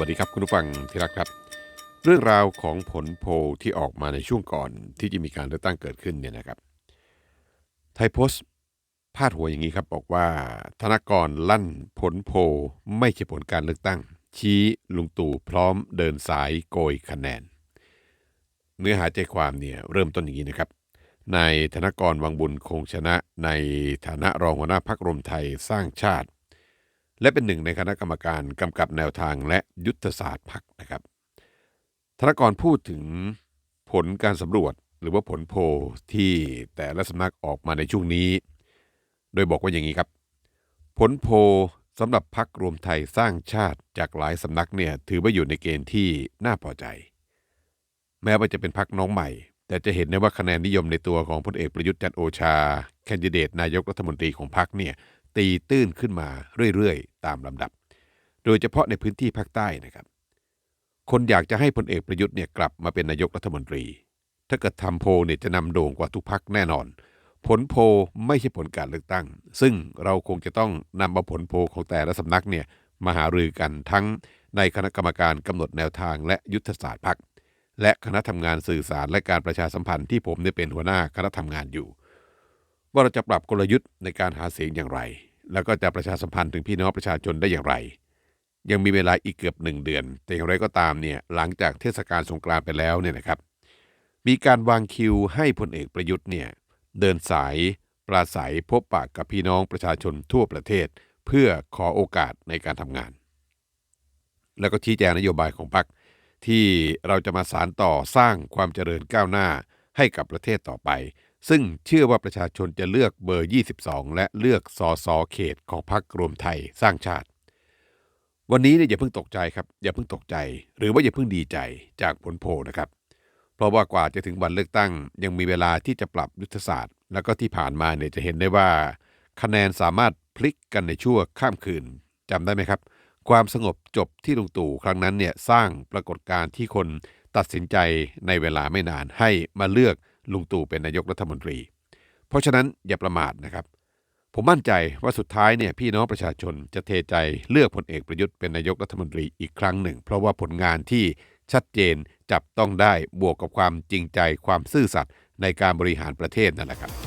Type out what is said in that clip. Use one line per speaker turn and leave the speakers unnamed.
วัสดีครับคุณผู้ฟังที่รักครับ เรื่องราวของผลโพลที่ออกมาในช่วงก่อนที่จะมีการเลือกตั้งเกิดขึ้นเนี่ยนะครับไทยโพสต์พาดหัวอย่างนี้ครับบอกว่า ธนกรลั่นผลโพลไม่ใช่ผลการเลือกตั้ง ชี้ลุงตู่พร้อมเดินสายโกยคะแนน เนื้อหาใจความเนี่ยเริ่มต้นอย่างนี้นะครับนายธนกรวังบุญคงชนะในฐานะรองหัวหน้าพักรวมไทยสร้างชาติ และเป็นหนึ่งในคณะกรรมการกำกับแนวทางและยุทธศาสตร์พรรคนะครับ ธนกรพูดถึงผลการสำรวจหรือว่าผลโพลที่แต่ละสำนักออกมาในช่วงนี้ โดยบอกว่าอย่างนี้ครับ ผลโพลสำหรับพักรวมไทยสร้างชาติจากหลายสำนักเนี่ยถือว่าอยู่ในเกณฑ์ที่น่าพอใจ แม้ว่าจะเป็นพักน้องใหม่ แต่จะเห็นได้ว่าคะแนนนิยมในตัวของพลเอกประยุทธ์จันโอชา แคนดิเดตนายกรัฐมนตรีของพักเนี่ย ตีตื้นขึ้นมาเรื่อยๆ ตามลำดับ โดยเฉพาะในพื้นที่ภาคใต้นะครับ คนอยากจะให้พลเอกประยุทธ์เนี่ยกลับมาเป็นนายกรัฐมนตรี ถ้าเกิดทำโพลเนี่ยจะนำโด่งกว่าทุกพักแน่นอน ผลโพลไม่ใช่ผลการเลือกตั้ง ซึ่งเราคงจะต้องนำมาผลโพลของแต่ละสำนักเนี่ยมาหารือกันทั้งในคณะกรรมการกำหนดแนวทางและยุทธศาสตร์พักและคณะทำงานสื่อสารและการประชาสัมพันธ์ที่ผมได้เป็นหัวหน้าคณะทำงานอยู่ ว่าเราจะปรับกลยุทธ์ในการหาเสียงอย่างไร แล้วก็จะประชาสัมพันธ์ถึงพี่น้องประชาชนได้อย่างไร ยังมีเวลาอีกเกือบหนึ่งเดือน แต่อย่างไรก็ตามเนี่ยหลังจากเทศกาลสงกรานต์ไปแล้วเนี่ยนะครับ มีการวางคิวให้พลเอกประยุทธ์เนี่ยเดินสายปราศัยพบปากกับพี่น้องประชาชนทั่วประเทศ เพื่อขอโอกาสในการทำงาน แล้วก็ชี้แจงนโยบายของพรรคที่เราจะมาสารต่อสร้างความเจริญก้าวหน้าให้กับประเทศต่อไป ซึ่งเชื่อว่าประชาชนจะเลือกเบอร์ 22 และเลือกสอสอเขตของพรรครวมไทยสร้างชาติ วันนี้เนี่ยอย่าเพิ่งตกใจครับอย่าเพิ่งตกใจ หรือว่าอย่าเพิ่งดีใจจากผลโพลนะครับ เพราะว่ากว่าจะถึงวันเลือกตั้ง ยังมีเวลาที่จะปรับยุทธศาสตร์ แล้วก็ที่ผ่านมาเนี่ยจะเห็นได้ว่า คะแนนสามารถพลิกกันในชั่วข้ามคืนจำได้ไหมครับ ความสงบจบที่ลุงตู่ครั้งนั้นเนี่ยสร้างปรากฏการณ์ที่คนตัดสินใจในเวลาไม่นานให้มาเลือก ลุงตู่เป็นนายกรัฐมนตรี เพราะฉะนั้นอย่าประมาทนะครับ ผมมั่นใจว่าสุดท้ายเนี่ยพี่น้องประชาชนจะเทใจเลือกพลเอกประยุทธ์เป็นนายกรัฐมนตรีอีกครั้งหนึ่ง เพราะว่าผลงานที่ชัดเจนจับต้องได้บวกกับความจริงใจความซื่อสัตย์ในการบริหารประเทศนั่นแหละครับ